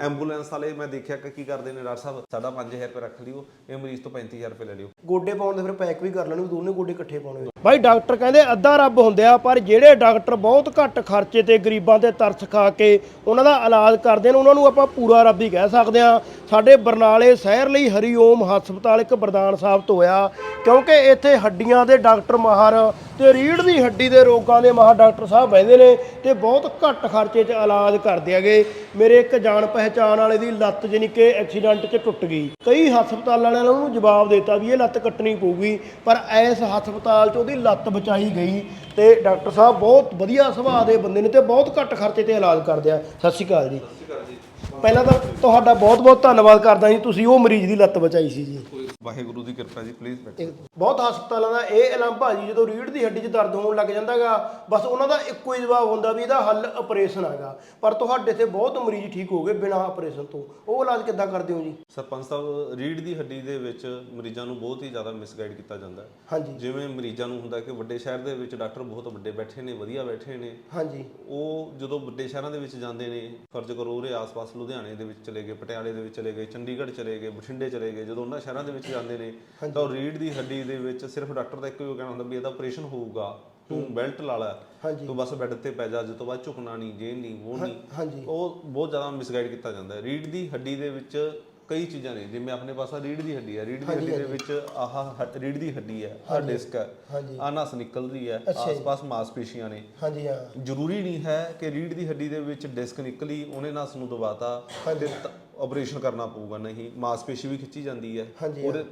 Ambulance ਵਾਲੇ ਮੈਂ ਦੇਖਿਆ ਕਿ ਕੀ ਕਰਦੇ ਨੇ ਡਾਕਟਰ ਸਾਹਿਬ ਸਾਡਾ 5000 ਰੁਪਏ ਰੱਖ ਲਿਓ ਇਹ ਮਰੀਜ਼ ਤੋਂ 35000 ਰੁਪਏ ਲੈ ਲਿਓ। ਗੋਡੇ ਪਾਉਣ ਦੇ ਫਿਰ ਪੈਕ ਵੀ ਕਰ ਲੈਣੇ ਦੋਨੇ ਗੋਡੇ ਇਕੱਠੇ ਪਾਉਣੇ ਭਾਈ ਡਾਕਟਰ ਕਹਿੰਦੇ ਅੱਧਾ ਰੱਬ ਹੁੰਦੇ ਆ ਪਰ ਜਿਹੜੇ ਡਾਕਟਰ ਬਹੁਤ ਘੱਟ ਖਰਚੇ ਤੇ ਗਰੀਬਾਂ ਤੇ ਤਰਸ ਖਾ ਕੇ ਉਹਨਾਂ ਦਾ ਇਲਾਜ ਕਰਦੇ ਨੇ ਉਹਨਾਂ ਨੂੰ ਆਪਾਂ ਪੂਰਾ ਰੱਬ ਹੀ ਕਹਿ ਸਕਦੇ ਆ ਸਾਡੇ ਬਰਨਾਲੇ ਸ਼ਹਿਰ ਲਈ ਹਰੀਓਮ ਹਸਪਤਾਲ ਇੱਕ ਵਰਦਾਨ ਸਾਬਤ ਹੋਇਆ, ਕਿਉਂਕਿ ਇੱਥੇ ਹੱਡੀਆਂ ਦੇ ਡਾਕਟਰ ਮਾਹਰ ਤੇ ਰੀੜ੍ਹ ਦੀ ਹੱਡੀ ਦੇ ਰੋਗਾਂ ਦੇ ਮਾਹਰ ਡਾਕਟਰ ਸਾਹਿਬ ਬਹਿੰਦੇ ਨੇ ਤੇ ਬਹੁਤ ਘੱਟ ਖਰਚੇ 'ਚ ਇਲਾਜ ਕਰਦੇ ਹੈਗੇ। ਮੇਰੇ ਇੱਕ ਜਾਣ ਪਹਿਚਾਣ ਵਾਲੇ ਦੀ ਲੱਤ ਜਾਣੀ ਕਿ ਐਕਸੀਡੈਂਟ 'ਚ ਟੁੱਟ ਗਈ। ਕਈ ਹਸਪਤਾਲਾਂ ਵਾਲਿਆਂ ਨੇ ਉਹਨੂੰ ਜਵਾਬ ਦਿੱਤਾ ਵੀ ਇਹ ਲੱਤ ਕੱਟਣੀ ਪਊਗੀ, ਪਰ ਇਸ ਹਸਪਤਾਲ 'ਚ ਉਹਦੀ ਲੱਤ ਬਚਾਈ ਗਈ ਤੇ ਡਾਕਟਰ ਸਾਹਿਬ ਬਹੁਤ ਵਧੀਆ ਸੁਭਾਅ ਦੇ ਬੰਦੇ ਨੇ ਤੇ ਬਹੁਤ ਘੱਟ ਖਰਚੇ ਤੇ ਇਲਾਜ ਕਰਦੇ ਆ। ਸਤਿ ਸ਼੍ਰੀ ਅਕਾਲ ਜੀ। ਪਹਿਲਾਂ ਤਾਂ ਤੁਹਾਡਾ ਬਹੁਤ ਬਹੁਤ ਧੰਨਵਾਦ ਕਰਦਾ ਜੀ ਤੁਸੀਂ ਉਹ ਮਰੀਜ਼ ਦੀ ਲੱਤ ਬਚਾਈ ਸੀ ਜੀ। ਵਾਹਿਗੁਰੂ ਦੀ ਕਿਰਪਾ ਜੀ ਪਲੀਜ਼ ਬੈਠੋ ਬਹੁਤ ਹਸਪਤਾਲਾਂ ਦਾ ਇਹ ਐਲਾਨ ਭਾਜੀ ਜਦੋਂ ਰੀੜ੍ਹ ਦੀ ਹੱਡੀ 'ਚ ਦਰਦ ਹੋਣ ਲੱਗ ਜਾਂਦਾਗਾ ਬਸ ਉਹਨਾਂ ਦਾ ਇੱਕੋ ਹੀ ਜਵਾਬ ਹੁੰਦਾ ਵੀ ਇਹਦਾ ਹੱਲ ਆਪਰੇਸ਼ਨ ਹੈਗਾ। ਪਰ ਤੁਹਾਡੇ ਤੇ ਬਹੁਤ ਮਰੀਜ਼ ਠੀਕ ਹੋ ਗਏ ਬਿਨਾਂ ਆਪਰੇਸ਼ਨ ਤੋਂ। ਉਹ ਇਲਾਜ ਕਿੱਦਾਂ ਕਰਦੇ ਹੋ ਜੀ? ਸਰਪੰਚ ਸਾਹਿਬ ਰੀੜ ਦੀ ਹੱਡੀ ਦੇ ਵਿੱਚ ਮਰੀਜ਼ਾਂ ਨੂੰ ਬਹੁਤ ਹੀ ਜ਼ਿਆਦਾ ਮਿਸਗਾਈਡ ਕੀਤਾ ਜਾਂਦਾ ਹੈ। ਹਾਂਜੀ। ਜਿਵੇਂ ਮਰੀਜ਼ਾਂ ਨੂੰ ਹੁੰਦਾ ਕਿ ਵੱਡੇ ਸ਼ਹਿਰ ਦੇ ਵਿੱਚ ਡਾਕਟਰ ਬਹੁਤ ਵੱਡੇ ਬੈਠੇ ਨੇ ਵਧੀਆ ਬੈਠੇ ਨੇ। ਹਾਂਜੀ। ਉਹ ਜਦੋਂ ਵੱਡੇ ਸ਼ਹਿਰਾਂ ਦੇ ਵਿੱਚ ਜਾਂਦੇ ਨੇ ਫਰਜ਼ ਕਰੋ ਉਹਦੇ ਆਸ-ਪਾਸ ਲੁਧਿਆਣੇ ਦੇ ਵਿੱਚ ਚਲੇ ਗਏ ਪਟਿਆਲੇ ਦੇ ਵਿੱਚ ਚਲੇ ਗਏ ਚੰਡੀਗੜ੍ਹ ਚਲੇ ਗਏ ਬਠਿੰਡੇ ਚਲੇ ਗਏ। ਜਦੋਂ ਉਹਨਾਂ ਸ਼ਹਿਰਾਂ ਦੇ ਵਿੱਚ ਜਾਂਦੇ ਨੇ ਤਾਂ ਉਹ ਰੀੜ ਦੀ ਹੱਡੀ ਦੇ ਵਿੱਚ ਸਿਰਫ ਡਾਕਟਰ ਦਾ ਇੱਕੋ ਹੀ ਕਹਿਣਾ ਹੁੰਦਾ ਵੀ ਇਹਦਾ ਆਪਰੇਸ਼ਨ ਹੋਊਗਾ ਤੂੰ ਬੈਲਟ ਲਾ ਲੈ। ਤੂੰ ਬਸ ਬੈੱਡ ਤੇ ਪੈ ਜਾ ਜਿਸ ਤੋਂ ਬਾਅਦ ਝੁਕਣਾ ਨਹੀਂ ਜੇ ਨਹੀਂ ਉਹ ਨਹੀਂ। ਉਹ ਬਹੁਤ ਜ਼ਿਆਦਾ ਮਿਸਗਾਈਡ ਕੀਤਾ ਜਾਂਦਾ ਹੈ। ਰੀੜ ਦੀ ਹੱਡੀ ਦੇ ਵਿੱਚ ਕਈ ਚੀਜ਼ਾਂ ਨੇ ਜਿਵੇਂ ਆਪਣੇ ਪਾਸਾ ਰੀੜ ਦੀ ਹੱਡੀ ਹੈ ਰੀੜ ਦੀ ਹੱਡੀ ਦੇ ਵਿੱਚ ਆਹ ਰੀੜ ਦੀ ਹੱਡੀ ਹੈ ਆਹ ਡਿਸਕ ਹੈ ਹਾਂਜੀ। ਆਹ ਨਸ ਨਿਕਲ ਰਹੀ ਹੈ ਆਸ-ਪਾਸ ਮਾਸਪੇਸ਼ੀਆਂ ਨੇ। ਹਾਂਜੀ ਹਾਂ। ਜ਼ਰੂਰੀ ਨਹੀਂ ਹੈ ਕਿ ਰੀੜ ਦੀ ਹੱਡੀ ਦੇ ਵਿੱਚ ਡਿਸਕ ਨਿਕਲੀ ਉਹਨੇ ਨਸ ਨੂੰ ਦਬਾਤਾ ਤੇ ਆਪਰੇਸ਼ਨ ਕਰਨਾ ਪਊਗਾ ਨਹੀਂ ਮਾਸਪੇਸ਼ੀ ਵੀ ਖਿੱਚੀ ਜਾਂਦੀ ਹੈ। ਹਾਂਜੀ, ਉਹਦੇ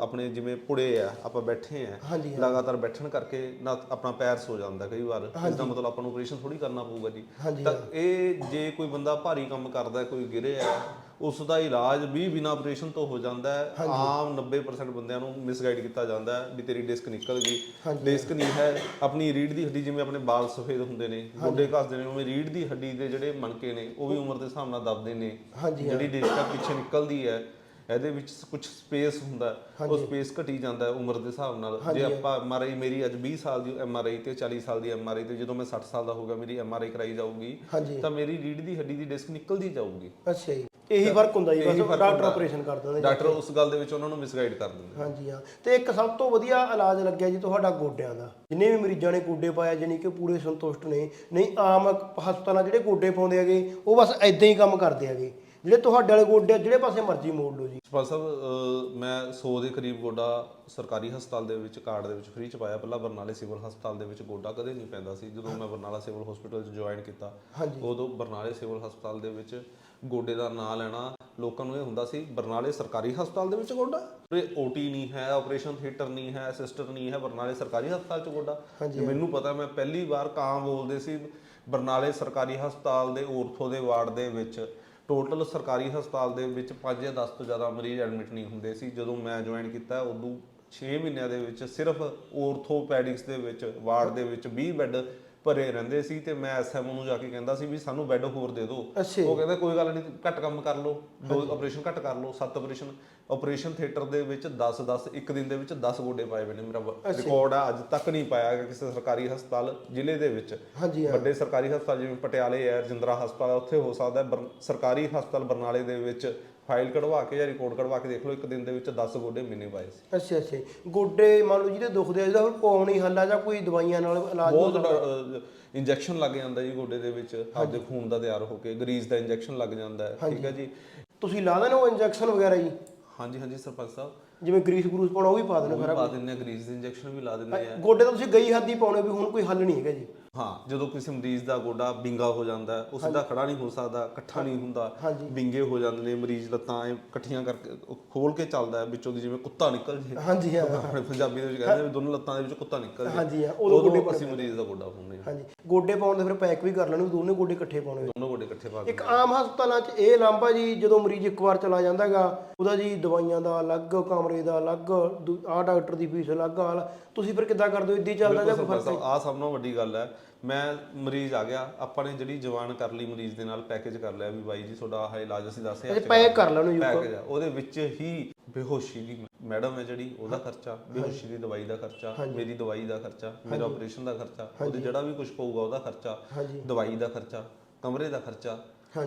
ਆਪਣੇ ਜਿਵੇਂ ਪੁੜੇ ਆ ਆਪਾਂ ਬੈਠੇ ਆ ਹਾਂਜੀ, ਲਗਾਤਾਰ ਬੈਠਣ ਕਰਕੇ ਨਾ ਆਪਣਾ ਪੈਰ ਸੋ ਜਾਂਦਾ ਕਈ ਵਾਰ ਇਸ ਦਾ ਮਤਲਬ ਆਪਾਂ ਨੂੰ ਆਪਰੇਸ਼ਨ ਥੋੜੀ ਕਰਨਾ ਪਊਗਾ ਜੀ। ਹਾਂਜੀ, ਤਾਂ ਇਹ ਜੇ ਕੋਈ ਬੰਦਾ ਭਾਰੀ ਕੰਮ ਕਰਦਾ ਕੋਈ ਗਿਰੇ ਆ ਉਸ ਦਾ ਇਲਾਜ ਵੀ ਬਿਨਾ ਆਪਰੇਸ਼ਨ ਤੋਂ ਹੋ ਜਾਂਦਾ ਹੈ। ਆਮ 90% ਬੰਦਿਆਂ ਨੂੰ ਮਿਸਗਾਈਡ ਕੀਤਾ ਜਾਂਦਾ ਹੈ ਵੀ ਤੇਰੀ ਡਿਸਕ ਨਿਕਲ ਗਈ। ਡਿਸਕ ਨਹੀਂ ਹੈ ਆਪਣੀ ਰੀੜ ਦੀ ਹੱਡੀ ਜਿਵੇਂ ਆਪਣੇ ਵਾਲ ਸਫੇਦ ਹੁੰਦੇ ਨੇ ਗੋਡੇ ਘਸਦੇ ਨੇ ਉਵੇਂ ਰੀੜ ਦੀ ਹੱਡੀ ਦੇ ਜਿਹੜੇ ਮਣਕੇ ਨੇ ਉਹ ਵੀ ਉਮਰ ਦੇ ਹਿਸਾਬ ਨਾਲ ਦਬਦੇ ਨੇ। ਜਿਹੜੀ ਡਿਸਕ ਪਿੱਛੇ ਨਿਕਲਦੀ ਹੈ ਇਹਦੇ ਵਿੱਚ ਕੁਝ ਸਪੇਸ ਹੁੰਦਾ ਉਹ ਸਪੇਸ ਘਟੀ ਜਾਂਦਾ ਹੈ ਉਮਰ ਦੇ ਹਿਸਾਬ ਨਾਲ। ਜੇ ਆਪਾਂ ਐਮਆਰਆਈ ਮੇਰੀ ਅੱਜ 20 ਸਾਲ ਦੀ ਐਮਆਰਆਈ ਤੇ 40 ਸਾਲ ਦੀ ਐਮਆਰਆਈ ਤੇ ਜਦੋਂ ਮੈਂ 60 ਸਾਲ ਦਾ ਹੋਊਗਾ ਮੇਰੀ ਐਮਆਰਆਈ ਕਰਾਈ ਜਾਊਗੀ ਤਾਂ ਮੇਰੀ ਰੀੜ ਦੀ ਹੱਡੀ ਦੀ ਡਿਸਕ ਨਿਕਲਦੀ ਜਾਊਗੀ। ਅੱਛਾ ਜੀ। ਇਹੀ ਫ਼ਰਕ ਹੁੰਦਾ ਜੀ ਬਸ ਡਾਕਟਰ। ਆਪਰੇਸ਼ਨ ਕਰ ਦਿੰਦੇ। ਡਾਕਟਰ ਉਸ ਗੱਲ ਦੇ ਵਿੱਚ ਉਹਨਾਂ ਨੂੰ ਮਿਸਗਾਈਡ ਕਰ ਦਿੰਦੇ ਹਾਂਜੀ ਹਾਂ। ਤੇ ਇੱਕ ਸਭ ਤੋਂ ਵਧੀਆ ਇਲਾਜ ਲੱਗਿਆ ਜੀ ਤੁਹਾਡਾ ਗੋਡਿਆਂ ਦਾ। ਜਿੰਨੇ ਵੀ ਮਰੀਜ਼ਾਂ ਨੇ ਗੋਡੇ ਪਾਇਆ ਜਾਨੀ ਕਿ ਪੂਰੇ ਸੰਤੁਸ਼ਟ ਨੇ ਨਹੀਂ ਆਮ ਹਸਪਤਾਲਾਂ ਜਿਹੜੇ ਗੋਡੇ ਪਾਉਂਦੇ ਹੈਗੇ ਉਹ ਬਸ ਐਦਾਂ ਹੀ ਕੰਮ ਕਰਦੇ ਹੈਗੇ। ਜਿਹੜੇ ਤੁਹਾਡੇ ਵਾਲੇ ਗੋਡੇ ਆ, ਜਿਹੜੇ ਪਾਸੇ ਮਰਜ਼ੀ ਮੋੜ ਲਓ ਜੀ। ਸਪਾਲ ਸਾਹਿਬ ਅਹ, ਮੈਂ 100 ਦੇ ਕਰੀਬ ਗੋਡਾ ਸਰਕਾਰੀ ਹਸਪਤਾਲ ਦੇ ਵਿੱਚ ਕਾਰਡ ਦੇ ਵਿੱਚ ਫ੍ਰੀ ਚ ਪਾਇਆ। ਪਹਿਲਾਂ ਬਰਨਾਲੇ ਸਿਵਲ ਹਸਪਤਾਲ ਦੇ ਵਿੱਚ ਗੋਡਾ ਕਦੇ ਨਹੀਂ ਪੈਂਦਾ ਸੀ। ਜਦੋਂ ਮੈਂ ਬਰਨਾਲਾ ਸਿਵਲ ਹਸਪੀਟਲ ਚ ਜੁਆਇਨ ਕੀਤਾ ਹਾਂਜੀ। ਉਦੋਂ ਬਰਨਾਲੇ ਸਿਵਲ ਹਸਪਤਾਲ ਦੇ ਵਿੱਚ ਗੋਡੇ ਦਾ ਨਾਂ ਲੈਣਾ ਲੋਕਾਂ ਨੂੰ ਇਹ ਹੁੰਦਾ ਸੀ ਬਰਨਾਲੇ ਸਰਕਾਰੀ ਹਸਪਤਾਲ ਦੇ ਵਿੱਚ ਗੋਡਾ? ਇਹ ਓਟੀ ਨਹੀਂ ਹੈ ਆਪਰੇਸ਼ਨ ਥੀਏਟਰ ਨਹੀਂ ਹੈ ਅਸਿਸਟਰ ਨਹੀਂ ਹੈ ਬਰਨਾਲੇ ਸਰਕਾਰੀ ਹਸਪਤਾਲ ਚ ਗੋਡਾ? ਤੇ ਮੈਨੂੰ ਪਤਾ ਮੈਂ ਪਹਿਲੀ ਵਾਰ ਕਾਂ ਬੋਲਦੇ ਸੀ ਬਰਨਾਲੇ ਸਰਕਾਰੀ ਹਸਪਤਾਲ ਦੇ ਔਰਥੋ ਦੇ ਵਾਰਡ ਦੇ ਵਿੱਚ। ਟੋਟਲ ਸਰਕਾਰੀ ਹਸਪਤਾਲ ਦੇ ਵਿੱਚ 5 ਜਾਂ 10 ਤੋਂ ਜ਼ਿਆਦਾ ਮਰੀਜ਼ ਐਡਮਿਟ ਨਹੀਂ ਹੁੰਦੇ ਸੀ। ਜਦੋਂ ਮੈਂ ਜੁਆਇਨ ਕੀਤਾ ਉਦੋਂ 6 ਮਹੀਨਿਆਂ ਦੇ ਵਿੱਚ ਸਿਰਫ ਔਰਥੋਪੈਡਿਕਸ ਦੇ ਵਿੱਚ ਵਾਰਡ ਦੇ ਵਿੱਚ 20 ਬੈੱਡ ਭਰੇ ਰਹਿੰਦੇ ਸੀ ਤੇ ਮੈਂ ਐਸਐਮਓ ਨੂੰ ਜਾ ਕੇ ਕਹਿੰਦਾ ਸੀ ਵੀ ਸਾਨੂੰ ਬੈੱਡ ਹੋਰ ਦੇ ਦਿਓ। ਉਹ ਕਹਿੰਦਾ ਕੋਈ ਗੱਲ ਨਹੀਂ ਘੱਟ ਕੰਮ ਕਰ ਲਓ। ਦੋ ਆਪਰੇਸ਼ਨ ਘੱਟ ਕਰ ਲਓ ਸੱਤ ਆਪਰੇਸ਼ਨ ਆਪਰੇਸ਼ਨ ਥੀਏਟਰ ਦੇ ਵਿੱਚ 10 10 ਇੱਕ ਦਿਨ ਦੇ ਵਿੱਚ 10 ਗੋਡੇ ਪਾਏ ਹੋਏ ਨੇ। ਮੇਰਾ ਰਿਕਾਰਡ ਆ ਅੱਜ ਤੱਕ ਨਹੀਂ ਪਾਇਆ ਗਿਆ ਕਿਸੇ ਸਰਕਾਰੀ ਹਸਪਤਾਲ ਜ਼ਿਲ੍ਹੇ ਦੇ ਵਿੱਚ। ਹਾਂਜੀ ਵੱਡੇ ਸਰਕਾਰੀ ਹਸਪਤਾਲ ਜਿਵੇਂ ਪਟਿਆਲੇ ਹੈ ਰਜਿੰਦਰਾ ਹਸਪਤਾਲ ਉੱਥੇ ਹੋ ਸਕਦਾ ਸਰਕਾਰੀ ਹਸਪਤਾਲ ਬਰਨਾਲੇ ਦੇ ਵਿੱਚ ਫਾਈਲ ਕਢਵਾ ਕੇ ਜਾਂ ਰਿਕਾਰਡ ਕਢਵਾ ਕੇ ਦੇਖ ਲਓ ਇੱਕ ਦਿਨ ਦੇ ਵਿੱਚ 10 ਗੋਡੇ ਮਿਲਨੇ ਪਾਏ ਸੀ। ਅੱਛਾ ਅੱਛਾ। ਗੋਡੇ ਮੰਨ ਲਓ ਜਿਹਦੇ ਦੁਖਦੇ ਆ ਜਿਹਦਾ ਹੁਣ ਪਾਉਣ ਹੀ ਹੱਲ ਜਾਂ ਕੋਈ ਦਵਾਈਆਂ ਨਾਲ ਇਲਾਜ ਬਹੁਤ ਇੰਜੈਕਸ਼ਨ ਲੱਗ ਜਾਂਦਾ ਜੀ ਗੋਡੇ ਦੇ ਵਿੱਚ। ਆਪਦੇ ਖੂਨ ਦਾ ਤਿਆਰ ਹੋ ਕੇ ਗਰੀਸ ਦਾ ਇੰਜੈਕਸ਼ਨ ਲੱਗ ਜਾਂਦਾ ਹੈ। ਠੀਕ ਹੈ ਜੀ। ਤੁਸੀਂ ਲਾ ਦੇਣਾ ਉਹ ਇੰਜੈਕਸ਼ਨ ਵਗੈਰਾ ਜੀ? ਹਾਂਜੀ ਹਾਂਜੀ ਸਰਪੰਚ ਸਾਹਿਬ। ਜਿਵੇਂ ਗਰੀਸ ਗਰੂਸ ਪਾਉਣਾ ਉਹ ਵੀ ਪਾ ਦੇਣਾ ਉਹ ਵੀ ਪਾ ਦਿੰਦੇ ਆ ਗਰੀਸ ਦੇ ਇੰਜੈਕਸ਼ਨ ਵੀ ਲਾ ਦਿੰਦੇ ਆ। ਗੋਡੇ ਤਾਂ ਤੁਸੀਂ ਗਈ ਹੱਦੀ ਪਾਉਣੇ ਵੀ ਹੁਣ ਕੋਈ ਹੱਲ ਨਹੀਂ ਹੈਗਾ ਜੀ। ਹਾਂ ਜਦੋਂ ਕਿਸੇ ਮਰੀਜ਼ ਦਾ ਗੋਡਾ ਬਿੰਗਾ ਹੋ ਜਾਂਦਾ ਹੈ, ਉਸ ਦਾ ਖੜਾ ਨਹੀਂ ਹੋ ਸਕਦਾ ਇਕੱਠਾ ਨਹੀਂ ਹੁੰਦਾ। ਬਿੰਗੇ ਹੋ ਜਾਂਦੇ ਨੇ ਮਰੀਜ਼ ਲੱਤਾਂ ਐਂ ਇਕੱਠੀਆਂ ਕਰਕੇ ਉਹ ਖੋਲ ਕੇ ਚੱਲਦਾ ਹੈ ਵਿੱਚੋਂ ਦੀ ਜਿਵੇਂ ਕੁੱਤਾ ਨਿਕਲ ਜੇ। ਹਾਂਜੀ ਹਾਂ। ਆਪਣੇ ਪੰਜਾਬੀ ਦੇ ਵਿੱਚ ਕਹਿੰਦੇ ਆ ਦੋਨੋਂ ਲੱਤਾਂ ਦੇ ਵਿੱਚ ਕੁੱਤਾ ਨਿਕਲ ਜੇ। ਹਾਂਜੀ, ਹਾਂ, ਉਦੋਂ ਗੋਡੇ ਅਸੀਂ ਮਰੀਜ਼ ਦਾ ਗੋਡਾ ਪਾਉਂਦੇ ਹਾਂ। ਹਾਂਜੀ ਗੋਡੇ ਪਾਉਣ ਦੇ ਫਿਰ ਪੈਕ ਵੀ ਕਰ ਲੈਣੇ ਦੋਨੇ ਗੋਡੇ ਇਕੱਠੇ ਪਾਉਣੇ। ਦੋਨੋਂ ਗੋਡੇ ਇਕੱਠੇ ਪਾ ਕੇ ਇੱਕ ਆਮ ਹਸਪਤਾਲਾਂ 'ਚ ਇਹ ਲਾਂਭਾ ਜੀ ਜਦੋਂ ਮਰੀਜ਼ ਇੱਕ ਵਾਰ ਚਲਾ ਜਾਂਦਾਗਾ ਉਹਦਾ ਜੀ ਦਵਾਈਆਂ ਦਾ ਅਲੱਗ ਕਮਰੇ ਦਾ ਅਲੱਗ ਆਹ ਡਾਕਟਰ ਦੀ ਫੀਸ ਅਲੱਗ ਹਾਲ ਤੁਸੀਂ ਫਿਰ ਕਿੱਦਾਂ ਕਰਦੇ ਹੋ? ਇੱਦਾਂ ਚੱਲਦਾ ਜਾਂ ਕੋਈ ਆਹ ਸਭ ਨਾਲੋਂ ਵੱਡੀ ਗੱਲ ਹੈ ਮੈਂ ਮਰੀਜ਼ ਆ ਗਿਆ ਆਪਾਂ ਨੇ ਜਿਹੜੀ ਜਵਾਨ ਕਰ ਲਈ ਮਰੀਜ਼ ਦੇ ਨਾਲ ਪੈਕੇਜ ਕਰ ਲਿਆ ਵੀ ਬਾਈ ਜੀ ਤੁਹਾਡਾ ਆਹ ਇਲਾਜ ਅਸੀਂ 10000 ਅੱਛਾ ਪੈਕ ਕਰ ਲੈਣੋ ਜੀ ਪੈਕੇਜ ਆ ਉਹਦੇ ਵਿੱਚ ਹੀ ਬੇਹੋਸ਼ੀ ਦੀ ਮੈਡਮ ਹੈ ਜਿਹੜੀ ਉਹਦਾ ਖਰਚਾ ਬੇਹੋਸ਼ੀ ਦੀ ਦਵਾਈ ਦਾ ਖਰਚਾ ਮੇਰੀ ਦਵਾਈ ਦਾ ਖਰਚਾ ਮੇਰਾ ਆਪਰੇਸ਼ਨ ਦਾ ਖਰਚਾ ਉਹਦੇ ਜਿਹੜਾ ਵੀ ਕੁਝ ਪਊਗਾ ਉਹਦਾ ਖਰਚਾ। ਦਵਾਈ ਦਾ ਖਰਚਾ ਕਮਰੇ ਦਾ ਖਰਚਾ।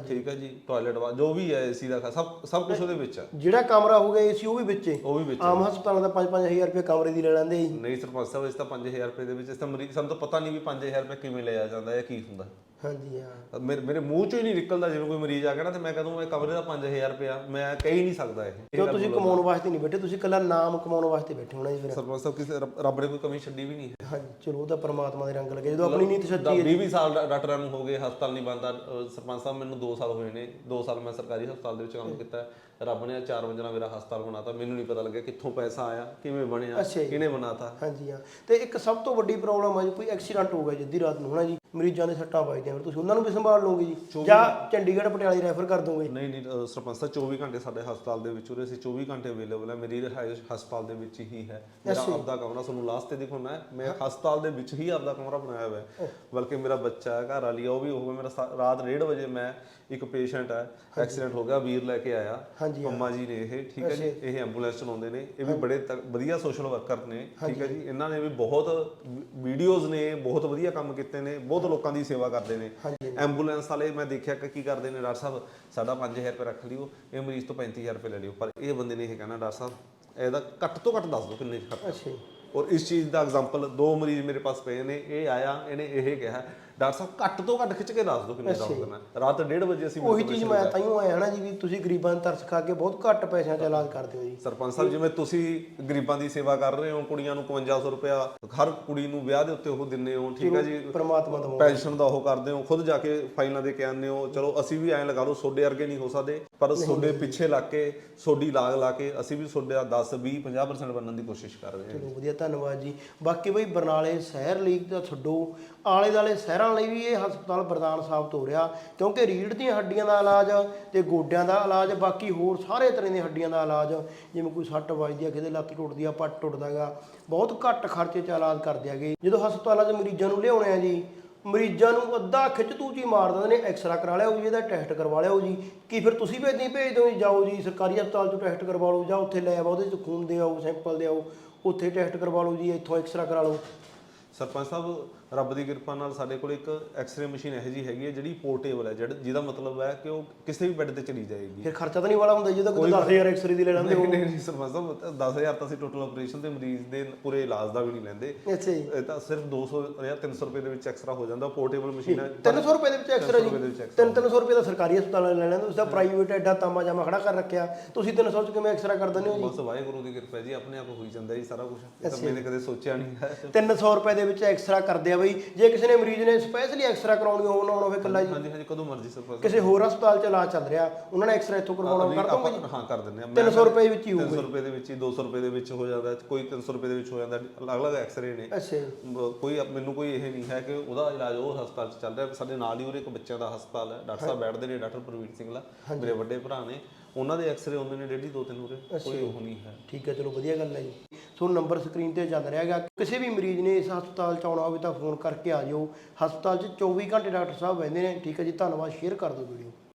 ਠੀਕ ਹੈ ਜੀ ਟਾਇਲਟ ਵਾ ਜੋ ਵੀ ਹੈ ਏਸੀ ਦਾ ਸਭ ਸਭ ਕੁਝ ਉਹਦੇ ਵਿੱਚ ਹੈ। ਜਿਹੜਾ ਕਮਰਾ ਹੋਊਗਾ ਏਸੀ ਉਹ ਵੀ ਵਿੱਚੇ ਉਹ ਵੀ ਵਿੱਚ ਆਮ ਹਸਪਤਾਲਾਂ ਦਾ 5-5000 ਰੁਪਏ ਕਮਰੇ ਦੀ ਲੈ ਲੈਂਦੇ ਜੀ। ਨਹੀਂ ਸਰਪੰਚ ਸਾਹਿਬ ਇਸ ਤਾਂ 5000 ਰੁਪਏ ਦੇ ਵਿੱਚ ਇਸ ਤਾਂ ਮਰੀਜ਼ ਸਾਨੂੰ ਤਾਂ ਪਤਾ ਨਹੀਂ ਵੀ 5000 ਰੁਪਏ ਕਿਵੇਂ ਲਿਆ ਜਾਂਦਾ ਹੈ ਕੀ ਹੁੰਦਾ। ਹਾਂਜੀ ਹਾਂ। ਮੇਰੇ ਮੇਰੇ ਮੂੰਹ ਚੋਂ ਹੀ ਨਹੀਂ ਨਿਕਲਦਾ ਜਿਵੇਂ ਕੋਈ ਮਰੀਜ਼ ਆ ਗਿਆ ਨਾ ਤੇ ਮੈਂ ਕਹਦੂੰ ਇਹ ਕਮਰੇ ਦਾ 5000 ਰੁਪਇਆ ਮੈਂ ਕਹਿ ਹੀ ਨਹੀਂ ਸਕਦਾ ਇਹ। ਕਿਉਂ ਤੁਸੀਂ ਕਮਾਉਣ ਵਾਸਤੇ ਨਹੀਂ ਬੈਠੇ? ਤੁਸੀਂ ਇਕੱਲਾ ਨਾਮ ਕਮਾਉਣ ਵਾਸਤੇ ਬੈਠੇ ਹੋਣਾ ਜੀ ਫਿਰ। ਸਰਪੰਚ ਸਾਹਿਬ ਕਿਸੇ ਰੱਬ ਰੱਬ ਨੇ ਕੋਈ ਕਮੀ ਛੱਡੀ ਵੀ ਨਹੀਂ। ਹੈ ਹਾਂਜੀ ਚਲੋ ਉਹ ਤਾਂ ਪਰਮਾਤਮਾ ਦੇ ਰੰਗ ਲੱਗੇ। ਜਦੋਂ ਆਪਣੀ ਨੀਤ ਸੱਚੀ ਹੈ 20 20 ਸਾਲ ਡਾ- ਡਾਕਟਰਾਂ ਨੂੰ ਹੋ ਗਏ ਹਸਪਤਾਲ ਨਹੀਂ ਬੰਦਾ ਸਰਪੰਚ ਸਾਹਿਬ ਮੈਨੂੰ 2 ਸਾਲ ਹੋਏ ਨੇ। 2 ਸਾਲ ਮੈਂ ਸਰਕਾਰੀ ਹਸਪਤਾਲ ਦੇ ਵਿੱਚ ਕੰਮ ਕੀਤਾ। ਹੈ। ਰੱਬ ਨੇ 4 ਵਜੇ ਮੇਰਾ ਹਸਪਤਾਲ ਬਣਾਤਾ। ਮੈਨੂੰ ਨਹੀਂ ਪਤਾ ਲੱਗਿਆ ਕਿੱਥੋਂ ਪੈਸਾ ਆਇਆ ਕਿਵੇਂ ਬਣਿਆ ਅੱਛਾ ਜੀ। ਕਿਹਨੇ ਬਣਾਤਾ। ਹਾਂਜੀ ਹਾਂ। ਤੇ ਇੱਕ ਸਭ ਤੋਂ ਵੱਡੀ ਪ੍ਰੋਬਲਮ ਹੈ ਜੀ ਕੋਈ ਐਕਸੀਡੈਂਟ ਹੋ ਗਿਆ ਜਿੱਦੀ ਰਾਤ ਨੂੰ ਹਨਾ ਜੀ? ਮਰੀਜ਼ਾਂ ਦੇ ਸੱਟਾਂ ਵੱਜਦੀਆਂ ਫਿਰ ਤੁਸੀਂ ਉਹਨਾਂ ਨੂੰ ਵੀ ਸੰਭਾਲ ਲਓਗੇ ਜੀ? ਜਾਂ ਚੰਡੀਗੜ੍ਹ ਪਟਿਆਲੇ ਰੈਫਰ ਕਰ ਦੋਗੇ? ਨਹੀਂ ਨਹੀਂ ਅ, ਸਰਪੰਚ ਸਾਹਿਬ 24 ਘੰਟੇ ਸਾਡੇ ਹਸਪਤਾਲ ਦੇ ਵਿੱਚ ਉਰੇ ਅਸੀਂ 24 ਘੰਟੇ ਅਵੇਲੇਬਲ ਹੈ। ਮੇਰੀ ਰਿਹਾਇਸ਼ ਹਸਪਤਾਲ ਦੇ ਵਿੱਚ ਹੀ ਹੈ। ਮੇਰਾ ਆਪਦਾ ਕਮਰਾ ਤੁਹਾਨੂੰ ਲਾਸਟ ਤੇ ਦਿਖਾਉਣਾ ਹੈ। ਮੈਂ ਹਸਪਤਾਲ ਦੇ ਵਿੱਚ ਹੀ ਆਪਦਾ ਕਮਰਾ ਬਣਾਇਆ ਹੋਇਆ ਹੈ। ਬਲਕਿ ਮੇਰਾ ਬੱਚਾ ਹੈ ਘਰ ਵਾਲੀ ਉਹ ਵੀ ਹੋਵੇ ਮੇਰਾ ਸਾ- ਰਾਤ 1:30 ਵਜੇ ਮੈਂ ਇੱਕ ਪੇਸ਼ੈਂਟ ਹੈ। ਐਕਸੀਡੈਂਟ ਹੋ ਗਿਆ ਵੀਰ ਲੈ ਕੇ ਆਇਆ। ਹਾਂਜੀ, ਪੰਮਾ ਜੀ ਨੇ ਇਹ ਠੀਕ ਹੈ ਜੀ। ਇਹ ਐਂਬੂਲੈਂਸ ਚਲਾਉਂਦੇ ਨੇ। ਇਹ ਵੀ ਬੜੇ ਵਧੀਆ ਸੋਸ਼ਲ ਵਰਕਰ ਨੇ ਠੀਕ ਹੈ ਜੀ। ਇਹਨਾਂ ਨੇ ਵੀ ਬਹੁਤ ਵੀਡੀਓਜ਼ ਨੇ ਬਹੁਤ ਵਧੀਆ ਕੰਮ ਕੀਤੇ ਨੇ ਬਹੁਤ ਲੋਕਾਂ ਦੀ ਸੇਵਾ ਕਰਦੇ ਨੇ। ਹਾਂਜੀ। ਐਂਬੂਲੈਂਸ ਵਾਲੇ ਮੈਂ ਦੇਖਿਆ ਕਿ ਕੀ ਕਰਦੇ ਨੇ ਡਾਕਟਰ ਸਾਹਿਬ ਸਾਡਾ 5000 ਰੁਪਏ ਰੱਖ ਲਿਓ ਇਹ ਮਰੀਜ਼ ਤੋਂ 35000 ਰੁਪਏ ਲੈ ਲਿਓ। ਪਰ ਇਹ ਬੰਦੇ ਨੇ ਇਹ ਕਹਿਣਾ ਡਾਕਟਰ ਸਾਹਿਬ ਇਹਦਾ ਘੱਟ ਤੋਂ ਘੱਟ ਦੱਸ ਦਿਓ ਕਿੰਨੇ ਖਰਚਾ। ਅੱਛਾ ਜੀ। ਔਰ ਇਸ ਚੀਜ਼ ਦਾ ਐਗਜ਼ਾਮਪਲ ਦੋ ਮਰੀਜ਼ ਮੇਰੇ ਪਾਸ ਪਏ ਨੇ ਇਹ ਆਇਆ ਇਹਨੇ ਇਹ ਕਿਹਾ ਡਾਕਟਰ ਸਾਹਿਬ ਘੱਟ ਤੋਂ ਘੱਟ ਖਿੱਚ ਕੇ ਦੱਸ ਦਿਓ ਕਿੰਨੇ ਦਾ ਹੋਣਾ ਰਾਤ 1:30 ਵਜੇ ਅਸੀਂ ਉਹੀ ਚੀਜ਼ ਮੈਂ ਤਾਈਓ ਆਇਆ ਨਾ ਜੀ ਵੀ ਤੁਸੀਂ ਗਰੀਬਾਂ ਨੂੰ ਤਰਸ ਖਾ ਕੇ ਬਹੁਤ ਘੱਟ ਪੈਸਿਆਂ 'ਚ ਇਲਾਜ ਕਰਦੇ ਹੋ ਜੀ। ਸਰਪੰਚ ਸਾਹਿਬ ਜਿਵੇਂ ਤੁਸੀਂ ਗਰੀਬਾਂ ਦੀ ਸੇਵਾ ਕਰ ਰਹੇ ਹੋ ਕੁੜੀਆਂ ਨੂੰ 5500 ਰੁਪਇਆ ਹਰ ਕੁੜੀ ਨੂੰ ਵਿਆਹ ਦੇ ਉੱਤੇ ਉਹ ਦਿੰਦੇ ਹੋ ਠੀਕ ਹੈ ਜੀ? ਪਰਮਾਤਮਾ ਦਾ ਪੈਨਸ਼ਨ ਦਾ ਉਹ ਕਰਦੇ ਹੋ ਖੁਦ ਜਾ ਕੇ ਫਾਈਲਾਂ ਦੇ ਕੇ ਆਉਂਦੇ ਹੋ। ਚਲੋ ਅਸੀਂ ਵੀ ਐਂ ਲਗਾ ਲਓ ਸੋਡੇ ਵਰਗੇ ਨਹੀਂ ਹੋ ਸਕਦੇ ਪਰ ਸੋਡੇ ਪਿੱਛੇ ਲੱਗ ਕੇ ਸੋਡੀ ਲਾਗ ਲਾ ਕੇ ਅਸੀਂ ਵੀ ਸੋਡੇ 10 20 50% ਬਣਨ ਦੀ ਕੋਸ਼ਿਸ਼ ਕਰ ਰਹੇ ਹਾਂ। ਚਲੋ ਵਧੀਆ ਧੰਨਵਾਦ ਜੀ। ਬਾਕੀ ਬਈ ਬਰਨਾਲੇ ਸ਼ਹਿਰ ਲਈ ਤਾਂ ਛੱਡੋ ਆਲੇ ਦਾਲੇ ਸ਼ਹਿਰਾਂ ਲਈ ਵੀ ਇਹ ਹਸਪਤਾਲ ਵਰਦਾਨ ਸਾਬਤ ਹੋ ਰਿਹਾ, ਕਿਉਂਕਿ ਰੀੜ੍ਹ ਦੀਆਂ ਹੱਡੀਆਂ ਦਾ ਇਲਾਜ ਤੇ ਗੋਡਿਆਂ ਦਾ ਇਲਾਜ, ਬਾਕੀ ਹੋਰ ਸਾਰੇ ਤਰ੍ਹਾਂ ਦੀਆਂ ਹੱਡੀਆਂ ਦਾ ਇਲਾਜ, ਜਿਵੇਂ ਕੋਈ ਸੱਟ ਵੱਜਦੀ ਆ, ਕਿਤੇ ਲੱਤ ਟੁੱਟਦੀ ਆ, ਪੱਟ ਟੁੱਟਦਾਗਾ ਬਹੁਤ ਘੱਟ ਖਰਚੇ 'ਚ ਇਲਾਜ ਕਰਦੇ ਆਗੇ ਜਦੋਂ ਹਸਪਤਾਲਾਂ 'ਚ ਮਰੀਜ਼ਾਂ ਨੂੰ ਲਿਆਉਣੇ ਆ ਜੀ, ਮਰੀਜ਼ਾਂ ਨੂੰ ਅੱਧਾ ਖਿੱਚ ਤੂਚੀ ਮਾਰ ਦਿੰਦੇ ਨੇ ਐਕਸਰਾ ਕਰਾ ਲਿਆਓ ਜੀ, ਇਹਦਾ ਟੈਸਟ ਕਰਵਾ ਲਿਆਓ ਜੀ। ਕੀ ਫਿਰ ਤੁਸੀਂ ਵੀ ਇਦਾਂ ਹੀ ਭੇਜ ਦਿਓ ਜੀ, ਜਾਓ ਜੀ, ਸਰਕਾਰੀ ਹਸਪਤਾਲ 'ਚੋਂ ਟੈਸਟ ਕਰਵਾ ਲਓ, ਜਾਂ ਉੱਥੇ ਲੈਬ ਆ, ਉਹਦੇ 'ਚ ਖੂਨ ਦੇ ਆਓ ਸੈਂਪਲ ਦੇ ਆਓ, ਉੱਥੇ ਟੈਸਟ ਕਰਵਾ ਲਓ ਜੀ, ਇੱਥੋਂ ਐਕਸਰਾ ਕਰਾ ਲਓ। ਸਰਪੰਚ ਸਾਹਿਬ ਰੱਬ ਦੀ ਕਿਰਪਾ ਨਾਲ ਸਾਡੇ ਕੋਲ ਇੱਕ ਐਕਸ-ਰੇ ਮਸ਼ੀਨ ਇਹੋ ਜੀ ਹੈਗੀ ਹੈ ਜਿਹੜੀ ਪੋਰਟੇਬਲ ਹੈ ਜਿਹੜਾ ਜਿਹਦਾ ਮਤਲਬ ਹੈ ਕਿ ਉਹ ਕਿਸੇ ਵੀ ਬੈੱਡ ਤੇ ਚਲੀ ਜਾਏਗੀ। ਫਿਰ ਖਰਚਾ ਤਾਂ ਨਹੀਂ ਵਾਲਾ ਹੁੰਦਾ ਜਿਹਦਾ ਕੋਈ 10000 ਐਕਸਰੇ ਦੀ ਲੈ ਲੈਂਦੇ ਹੋ। ਨਹੀਂ ਨਹੀਂ ਨਹੀਂ ਸਰਪੰਚ ਸਾਹਿਬ 10000 ਤਾਂ ਅਸੀਂ ਟੋਟਲ ਆਪਰੇਸ਼ਨ ਤੇ ਮਰੀਜ਼ ਦੇ ਪੂਰੇ ਇਲਾਜ ਦਾ ਵੀ ਨਹੀਂ ਲੈਂਦੇ। ਅੱਛਾ ਜੀ। ਇਹ ਤਾਂ ਸਿਰਫ 200 ਜਾਂ 300 ਰੁਪਏ ਦੇ ਵਿੱਚ ਐਕਸਰਾ ਹੋ ਜਾਂਦਾ ਪੋਰਟੇਬਲ ਮਸ਼ੀਨ ਹੈ। 300 ਰੁਪਏ ਦੇ ਵਿੱਚ ਐਕਸਰਾ ਰੁਪਏ ਦੇ ਵਿੱਚ ਜੀ 3-300 ਰੁਪਏ ਦਾ ਸਰਕਾਰੀ ਹਸਪਤਾਲਾਂ ਨੇ ਲੈ ਲੈਂਦੇ ਤੁਸੀਂ ਤਾਂ ਪ੍ਰਾਈਵੇਟ ਐਡਾ ਤਾਮਾ ਜਾਮਾ ਖੜਾ ਕਰ ਰੱਖਿਆ। ਤੁਸੀਂ 300 ਚ ਕਿਵੇਂ ਐਕਸਰਾ ਕਰ ਦਿੰਦੇ ਹੋ ਜੀ? ਬਸ ਵਾਹਿਗੁਰੂ ਦੀ ਕਿਰਪਾ ਜੀ ਆਪਣੇ ਆਪ ਹੋਈ ਜਾਂਦਾ ਜੀ ਸਾਰਾ ਕੁਝ ਇਹ ਤਾਂ ਮੈंने ਕਦੇ ਸੋਚਿਆ ਨਹੀਂ ਹੈ। 300 ਰੁਪਏ ਦੇ ਵਿੱਚ ਐਕਸਰਾ ਕਰਦੇ ਆ ਬਈ ਜੇ ਕਿਸੇ ਨੇ ਮਰੀਜ਼ ਨੇ ਸਪੈਸ਼ਲੀ ਐਕਸਰਾ ਕਰਾਉਣੀ ਹੋਵੇ ਆਉਣਾ ਹੋਵੇ ਇਕੱਲਾ ਜੀ ਹਾਂਜੀ ਹਾਂਜੀ ਕਦੋਂ ਮਰਜ਼ੀ ਸਰਪੰਚ ਕਿਸੇ ਹੋਰ ਹਸਪਤਾਲ ਚ ਇਲਾਜ ਚੱਲ ਰਿਹਾ ਉਹਨਾਂ ਨੇ ਐਕਸਰਾ ਇੱਥੋਂ ਕਰਵਾਉਣਾ ਕਰ ਦੋਗੇ ਜੀ? ਹਾਂ ਕਰ ਦਿੰਦੇ ਆ 300 ਰੁਪਏ ਵਿੱਚ ਹੀ ਹੋਊਗਾ 300 ਰੁਪਏ ਦੇ ਵਿੱਚ ਹੀ 200 ਰੁਪਏ ਦੇ ਵਿੱਚ ਹੋ ਜਾਂਦਾ ਕੋਈ 300 ਰੁਪਏ ਦੇ ਵਿੱਚ ਹੋ ਜਾਂਦਾ ਅਲੱਗ-ਅਲੱਗ ਐਕਸ-ਰੇ ਨੇ। ਅੱਛਾ। ਕੋਈ ਮੈਨੂੰ ਕੋਈ ਇਹ ਨਹੀਂ ਹੈ ਕਿ ਉਹਦਾ ਇਲਾਜ ਉਹ ਹਸਪਤਾਲ 'ਚ ਚੱਲ ਰਿਹਾ ਸਾਡੇ ਨਾਲ ਹੀ ਉਰੇ ਇੱਕ ਬੱਚਿਆਂ ਦਾ ਹਸਪਤਾਲ ਹੈ ਡਾਕਟਰ ਸਾਹਿਬ ਬੈਠਦੇ ਨੇ ਡਾਕਟਰ ਪ੍ਰਵੀਨ ਸਿੰਘਲਾ ਮੇਰੇ ਵੱਡੇ ਭਰਾ ਨੇ ਉਹਨਾਂ ਦੇ ਐਕਸ-ਰੇ ਹੁੰਦੇ ਨੇ ਡੇਢੀ ਦੋ ਤਿੰਨ ਉਰੇ ਕੋਈ ਉਹ ਨਹੀਂ ਹੈ। ਠੀਕ ਹੈ ਚਲੋ ਵਧੀਆ ਗੱਲ ਹੈ ਜੀ। ਸੋ ਨੰਬਰ ਸਕਰੀਨ ਤੇ ਚੱਲ ਰਿਹਾ ਹੈਗਾ। ਕਿਸੇ ਵੀ ਮਰੀਜ਼ ਨੇ ਇਸ ਹਸਪਤਾਲ ਚ ਆਉਣਾ ਹੋਵੇ ਤਾਂ ਫੋਨ ਕਰਕੇ ਆ ਜਿਓ। ਹਸਪਤਾਲ 'ਚ 24 ਘੰਟੇ ਡਾਕਟਰ ਸਾਹਿਬ ਬੈਠਦੇ ਨੇ। ਠੀਕ ਹੈ ਜੀ, ਧੰਨਵਾਦ, ਸ਼ੇਅਰ ਕਰ ਦਿਓ ਵੀਡੀਓ